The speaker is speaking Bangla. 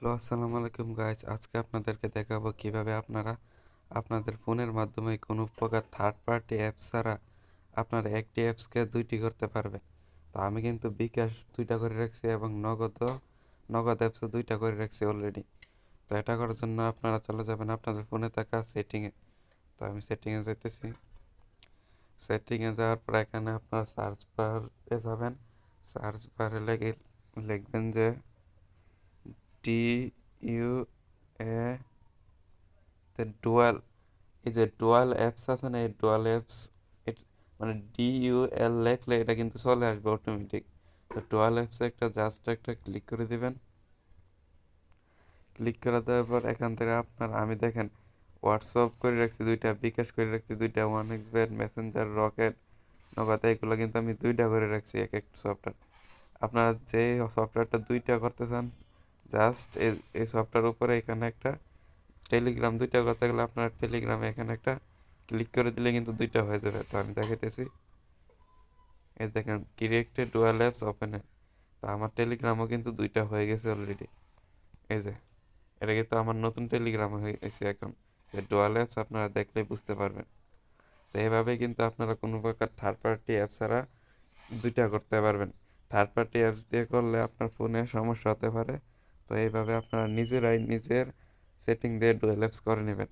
হ্যালো, আসসালামু আলাইকুম গাইজ আজকে আপনাদেরকে দেখাবো কীভাবে আপনারা আপনাদের ফোনের মাধ্যমে কোনো প্রকার থার্ড পার্টি অ্যাপস ছাড়া আপনারা একটি অ্যাপসকে দুইটি করতে পারবেন। তো আমি কিন্তু বিকাশ দুইটা করে রাখছি এবং নগদ নগদ অ্যাপসও দুইটা করে রাখছি অলরেডি তো এটা করার জন্য আপনারা চলে যাবেন আপনাদের ফোনে থাকা সেটিংয়ে তো আমি সেটিংয়ে যেতেছি সেটিংয়ে যাওয়ার পর এখানে আপনারা সার্চ বারে যাবেন। সার্চ বারে লেগে, লিখবেন যে ডি ইউ এ ডুয়াল এই যে ডুয়াল অ্যাপস আছে না, এই ডুয়াল অ্যাপস মানে ডি ইউ এল লেখলে এটা কিন্তু চলে আসবে অটোমেটিক তো ডুয়াল অ্যাপসে একটা জাস্ট একটা ক্লিক করে দিবেন। ক্লিক করে দেওয়ার পর এখান থেকে আপনার, আমি দেখেন হোয়াটসঅ্যাপ করে রাখছি দুইটা, বিকাশ করে রাখছি দুইটা one x bet messenger Rocket Nagad, এগুলো কিন্তু আমি দুইটা করে রাখছি এক একটা সফটওয়্যার আপনারা যে সফটওয়্যারটা দুইটা করতে চান জাস্ট এই সফটওয়্যার উপরে এখানে একটা টেলিগ্রাম, দুইটা করতে গেলে আপনার টেলিগ্রামে এখানে একটা ক্লিক করে দিলে কিন্তু দুইটা হয়ে যাবে। তো আমি দেখাইতেছি। এই দেখেন ক্রিয়েটেড ডুয়াল অ্যাপস ওপেনে তো আমার টেলিগ্রামও কিন্তু দুইটা হয়ে গেছে অলরেডি এই যে, এটা কিন্তু আমার নতুন টেলিগ্রাম হয়ে গেছে এখন। যে ডুয়াল অ্যাপস আপনারা দেখলেই বুঝতে পারবেন। তো এইভাবে কিন্তু আপনারা কোনো প্রকার থার্ড পার্টি অ্যাপস ছাড়া দুইটা করতে পারবেন। থার্ড পার্টি অ্যাপস দিয়ে করলে আপনার ফোনে সমস্যা হতে পারে। তো এইভাবে আপনারা নিজেরাই নিজের সেটিং দিয়ে ডুয়েল অ্যাপস করে নেবেন।